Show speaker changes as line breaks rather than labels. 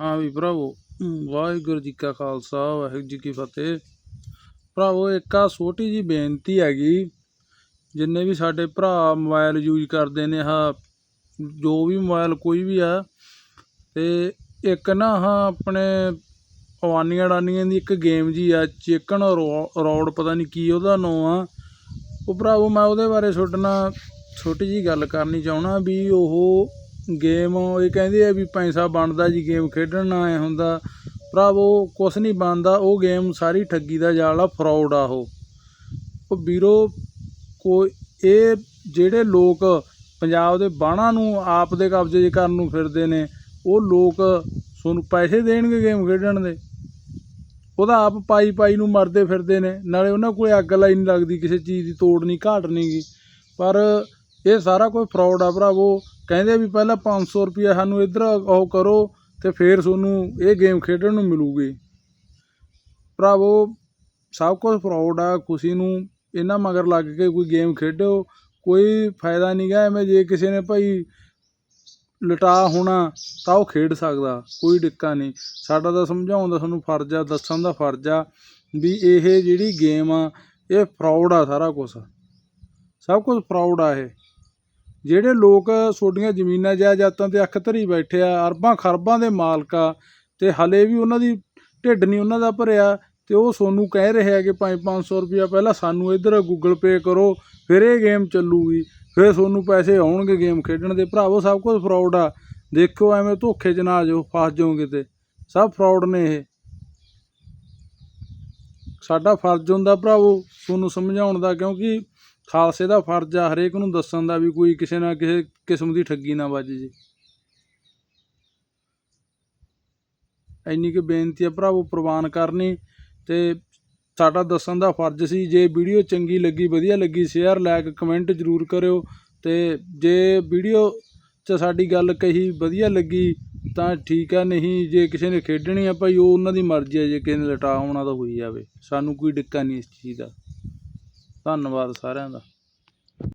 ਹਾਂ ਵੀ ਭਰਾਵੋ ਵਾਹਿਗੁਰੂ ਜੀ ਕਾ ਖਾਲਸਾ ਵਾਹਿਗੁਰੂ ਜੀ ਕੀ ਫਤਿਹ। ਭਰਾਵੋ ਇੱਕ ਆ ਛੋਟੀ ਜੀ ਬੇਨਤੀ ਹੈਗੀ ਜਿੰਨੇ ਵੀ ਸਾਡੇ ਭਰਾ ਮੋਬਾਈਲ ਯੂਜ਼ ਕਰਦੇ ਨੇ ਆਹ ਜੋ ਵੀ ਮੋਬਾਈਲ ਕੋਈ ਵੀ ਆ ਤੇ ਇੱਕ ਨਾ ਆਹ ਆਪਣੇ ਅਵਾਨੀਆਂ ਅਡਾਨੀਆਂ ਦੀ ਇੱਕ ਗੇਮ ਜੀ ਆ ਚਿਕਨ ਰੋਡ ਪਤਾ ਨਹੀਂ ਕੀ ਉਹਦਾ ਨਾਂ ਆ। ਉਹ ਭਰਾਵੋ ਮੈਂ ਉਹਦੇ ਬਾਰੇ ਨਾਲ ਛੋਟੀ ਜੀ ਗੱਲ ਕਰਨੀ ਚਾਹਣਾ ਵੀ ਉਹ ਗੇਮ ਇਹ ਕਹਿੰਦੇ ਆ ਵੀ ਪੈਸਾ ਬਣਦਾ ਜੀ ਗੇਮ ਖੇਡਣ ਨਾਲ ਐ ਹੁੰਦਾ। ਭਰਾਵੋ ਕੁਛ ਨਹੀਂ ਬਣਦਾ, ਉਹ ਗੇਮ ਸਾਰੀ ਠੱਗੀ ਦਾ ਜਾਲ ਆ ਫਰਾਡ ਆ ਉਹ। ਉਹ ਵੀਰੋ, ਕੋਈ ਇਹ ਜਿਹੜੇ ਲੋਕ ਪੰਜਾਬ ਦੇ ਬਾਣਾ ਨੂੰ ਆਪ ਦੇ ਕਬਜ਼ੇ 'ਚ ਕਰਨ ਨੂੰ ਫਿਰਦੇ ਨੇ, ਉਹ ਲੋਕ ਤੁਹਾਨੂੰ ਪੈਸੇ ਦੇਣਗੇ ਗੇਮ ਖੇਡਣ ਦੇ। ਉਹਦਾ ਆਪ ਪਾਈ ਪਾਈ ਨੂੰ ਮਰਦੇ ਫਿਰਦੇ ਨੇ, ਨਾਲੇ ਉਹਨਾਂ ਕੋਲ ਅੱਗ ਲਾਈ ਨਹੀਂ ਲੱਗਦੀ, ਕਿਸੇ ਚੀਜ਼ ਦੀ ਤੋੜ ਨਹੀਂ ਘਾਟ ਨਹੀਂ ਗੀ। ਪਰ ਇਹ ਸਾਰਾ ਕੋਈ ਫਰਾਡ ਆ ਭਰਾਵੋ। ਕਹਿੰਦੇ ਵੀ ਪਹਿਲਾਂ 500 ਰੁਪਇਆ ਸਾਨੂੰ ਇੱਧਰ ਉਹ ਕਰੋ ਤੇ ਫਿਰ ਤੁਹਾਨੂੰ ਇਹ ਗੇਮ ਖੇਡਣ ਨੂੰ ਮਿਲੂਗੀ। ਭਰਾਵੋ, ਸਭ ਕੁਝ ਫਰਾਡ ਆ, ਖੁਸ਼ੀ ਨੂੰ ਇਹਨਾਂ ਮਗਰ ਲੱਗ ਕੇ ਕੋਈ ਗੇਮ ਖੇਡੋ ਕੋਈ ਫਾਇਦਾ ਨਹੀਂ ਗਾ, ਐਵੇਂ ਜੇ ਕਿਸੇ ਨੇ ਭਾਈ ਲਟਾ ਹੋਣਾ ਤਾਂ ਉਹ ਖੇਡ ਸਕਦਾ, ਕੋਈ ਡਿੱਕਾ ਨਹੀਂ। ਸਾਡਾ ਤਾਂ ਸਮਝਾਉਣ ਦਾ ਸਾਨੂੰ ਫਰਜ਼ ਆ, ਦੱਸਣ ਦਾ ਫਰਜ਼ ਆ ਵੀ ਇਹ ਜਿਹੜੀ ਗੇਮ ਆ, ਇਹ ਫਰਾਡ ਆ ਸਾਰਾ ਕੁਝ ਸਭ ਕੁਝ ਫਰਾਡ ਆ ਇਹ। ਜਿਹੜੇ ਲੋਕ ਤੁਹਾਡੀਆਂ ਜ਼ਮੀਨਾਂ, ਜਾਇਦਾਦਾਂ ਤੇ ਅੱਖ ਧਰੀ ਬੈਠੇ ਆ, ਅਰਬਾਂ ਖਰਬਾਂ ਦੇ ਮਾਲਕ ਆ, ਤੇ ਹਲੇ ਵੀ ਉਹਨਾਂ ਦੀ ਢਿੱਡ ਨਹੀਂ ਉਹਨਾਂ ਦਾ ਭਰਿਆ, ਤੇ ਉਹ ਸੋਨੂੰ ਕਹਿ ਰਹੇ ਆ ਕਿ 5-500 ਰੁਪਇਆ ਪਹਿਲਾਂ ਸਾਨੂੰ ਇੱਧਰ ਗੂਗਲ ਪੇ ਕਰੋ, ਫਿਰ ਇਹ ਗੇਮ ਚੱਲੂਗੀ, ਫਿਰ ਤੁਹਾਨੂੰ ਪੈਸੇ ਆਉਣਗੇ ਗੇਮ ਖੇਡਣ ਦੇ। ਭਰਾਵੋ, ਸਭ ਕੁਝ ਫਰਾਡ ਆ। ਦੇਖਿਓ, ਐਵੇਂ ਧੋਖੇ 'ਚ ਨਾ ਜਾਓ, ਫਸ ਜਾਓ ਕਿਤੇ। ਸਭ ਫਰਾਡ ਨੇ ਇਹ। ਸਾਡਾ ਫਰਜ਼ ਹੁੰਦਾ, ਭਰਾਵੋ ਤੁਹਾਨੂੰ ਸਮਝਾਉਣ ਦਾ, ਕਿਉਂਕਿ ਖਾਲਸੇ ਦਾ ਫਰਜ਼ ਆ ਹਰੇਕ ਨੂੰ ਦੱਸਣ ਦਾ ਵੀ ਕੋਈ ਕਿਸੇ ਨਾ ਕਿਸੇ ਕਿਸਮ ਦੀ ਠੱਗੀ ਨਾ ਵੱਜ ਜੇ। ਇੰਨੀ ਕੁ ਬੇਨਤੀ ਆ ਭਰਾਵੋ, ਪ੍ਰਵਾਨ ਕਰਨੀ ਤੇ ਸਾਡਾ ਦੱਸਣ ਦਾ ਫਰਜ਼ ਸੀ। ਜੇ ਵੀਡੀਓ ਚੰਗੀ ਲੱਗੀ, ਵਧੀਆ ਲੱਗੀ ਸ਼ੇਅਰ ਲਾਈਕ ਕਮੈਂਟ ਜ਼ਰੂਰ ਕਰਿਓ ਤੇ ਜੇ ਵੀਡੀਓ 'ਚ ਸਾਡੀ ਗੱਲ ਕਹੀ ਵਧੀਆ ਲੱਗੀ ਤਾਂ ਠੀਕ ਆ, ਨਹੀਂ ਜੇ ਕਿਸੇ ਨੇ ਖੇਡਣੀ ਆ ਭਾਈ, ਉਹ ਉਹਨਾਂ ਦੀ ਮਰਜ਼ੀ ਆ, ਜੇ ਕਿਸੇ ਨੇ ਲਟਾ ਹੋਣਾ ਤਾਂ ਹੋਈ ਜਾਵੇ। ਸਾਨੂੰ ਕੋਈ ਡਿੱਕਾ ਨਹੀਂ ਇਸ ਚੀਜ਼ ਦਾ। ਧੰਨਵਾਦ ਸਾਰਿਆਂ ਦਾ।